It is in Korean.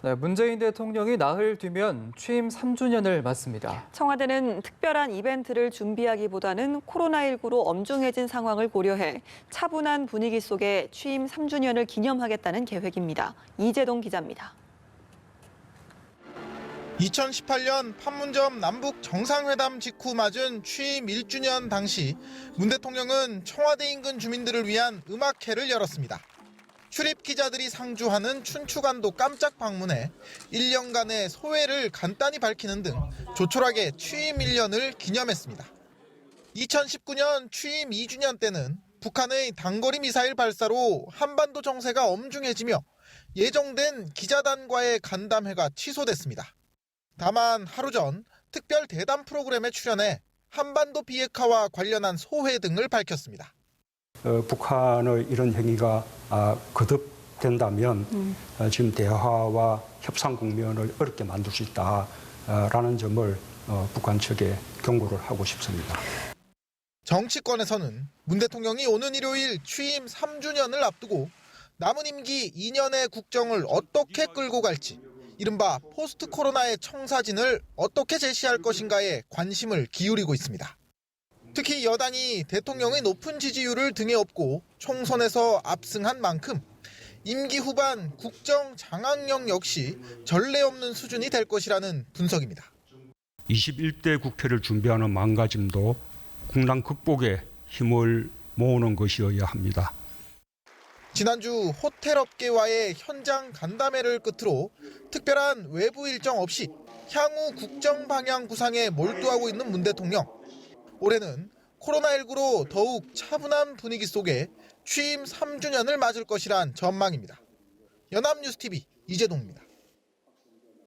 네, 문재인 대통령이 나흘 뒤면 취임 3주년을 맞습니다. 청와대는 특별한 이벤트를 준비하기보다는 코로나19로 엄중해진 상황을 고려해 차분한 분위기 속에 취임 3주년을 기념하겠다는 계획입니다. 이재동 기자입니다. 2018년 판문점 남북 정상회담 직후 맞은 취임 1주년 당시 문 대통령은 청와대 인근 주민들을 위한 음악회를 열었습니다. 출입 기자들이 상주하는 춘추관도 깜짝 방문해 1년간의 소회를 간단히 밝히는 등 조촐하게 취임 1년을 기념했습니다. 2019년 취임 2주년 때는 북한의 단거리 미사일 발사로 한반도 정세가 엄중해지며 예정된 기자단과의 간담회가 취소됐습니다. 다만 하루 전 특별 대담 프로그램에 출연해 한반도 비핵화와 관련한 소회 등을 밝혔습니다. 어, 북한의 이런 행위가 아, 거듭된다면 어, 지금 대화와 협상 국면을 어렵게 만들 수 있다라는 점을 어, 북한 측에 경고를 하고 싶습니다. 정치권에서는 문 대통령이 오는 일요일 취임 3주년을 앞두고 남은 임기 2년의 국정을 어떻게 끌고 갈지 이른바 포스트 코로나의 청사진을 어떻게 제시할 것인가에 관심을 기울이고 있습니다. 특히 여당이 대통령의 높은 지지율을 등에 업고 총선에서 압승한 만큼 임기 후반 국정 장악력 역시 전례 없는 수준이 될 것이라는 분석입니다. 21대 국회를 준비하는 망가짐도 국난 극복에 힘을 모으는 것이어야 합니다. 지난주 호텔업계와의 현장 간담회를 끝으로 특별한 외부 일정 없이 향후 국정 방향 구상에 몰두하고 있는 문 대통령. 올해는 코로나19로 더욱 차분한 분위기 속에 취임 3주년을 맞을 것이란 전망입니다. 연합뉴스TV 이재동입니다.